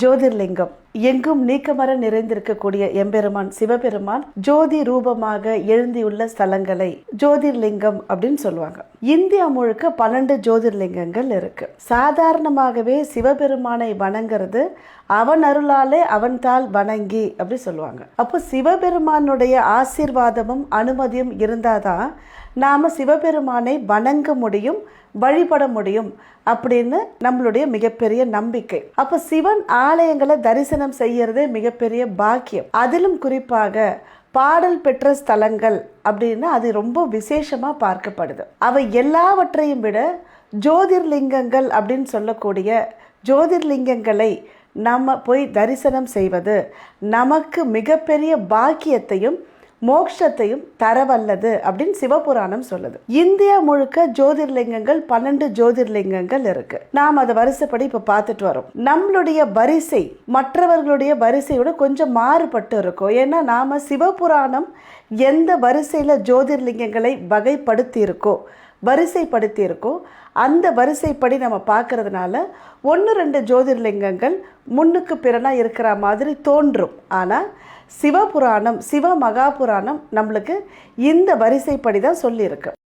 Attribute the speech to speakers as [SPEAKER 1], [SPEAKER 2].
[SPEAKER 1] ஜோதிர்லிங்கம். எங்கும் நீக்கமர நிறைந்திருக்கக்கூடிய எம்பெருமான் சிவபெருமான் ஜோதி ரூபமாக எழுந்தியுள்ள ஸ்தலங்களை ஜோதிர்லிங்கம் அப்படின்னு சொல்லுவாங்க. இந்தியா முழுக்க பன்னெண்டு ஜோதிர்லிங்கங்கள் இருக்கு. சாதாரணமாகவே சிவபெருமானை வணங்குறது அவன் அருளாலே அவன் தாள் வணங்கி அப்படி சொல்லுவாங்க. அப்போ சிவபெருமானுடைய ஆசீர்வாதமும் அனுமதியும் இருந்தாதான் நாம் சிவபெருமானை வணங்க முடியும் வழிபட முடியும் அப்படின்னு நம்மளுடைய மிகப்பெரிய நம்பிக்கை. அப்ப சிவன் ஆலயங்களை தரிசனம் செய்யறதே மிகப்பெரிய பாக்கியம். அதிலும் குறிப்பாக பாடல் பெற்ற ஸ்தலங்கள் அப்படின்னு அது ரொம்ப விசேஷமா பார்க்கப்படுது. அவை எல்லாவற்றையும் விட ஜோதிர்லிங்கங்கள் அப்படின்னு சொல்லக்கூடிய ஜோதிர்லிங்கங்களை நம்ம போய் தரிசனம் செய்வது நமக்கு மிகப்பெரிய பாக்கியத்தையும் மோட்சத்தையும் தரவல்லது அப்படின்னு சிவபுராணம் சொல்லுது. இந்தியா முழுக்க ஜோதிர்லிங்கங்கள் பன்னெண்டு ஜோதிர்லிங்கங்கள் இருக்கு. நாம் அதை வரிசைப்படி இப்ப பார்த்துட்டு வரோம். நம்மளுடைய வரிசை மற்றவர்களுடைய வரிசையோட கொஞ்சம் மாறுபட்டு இருக்கும். ஏன்னா நாம சிவபுராணம் எந்த வரிசையில ஜோதிர்லிங்கங்களை வகைப்படுத்தி இருக்கோ வரிசைப்படுத்தியிருக்கோம். அந்த வரிசைப்படி நம்ம பார்க்கறதுனால ஒன்று ரெண்டு ஜோதிர்லிங்கங்கள் முன்னுக்கு பிறனாக இருக்கிற மாதிரி தோன்றும். ஆனால் சிவபுராணம் சிவ மகாபுராணம் நம்மளுக்கு இந்த வரிசைப்படி தான் சொல்லியிருக்கு.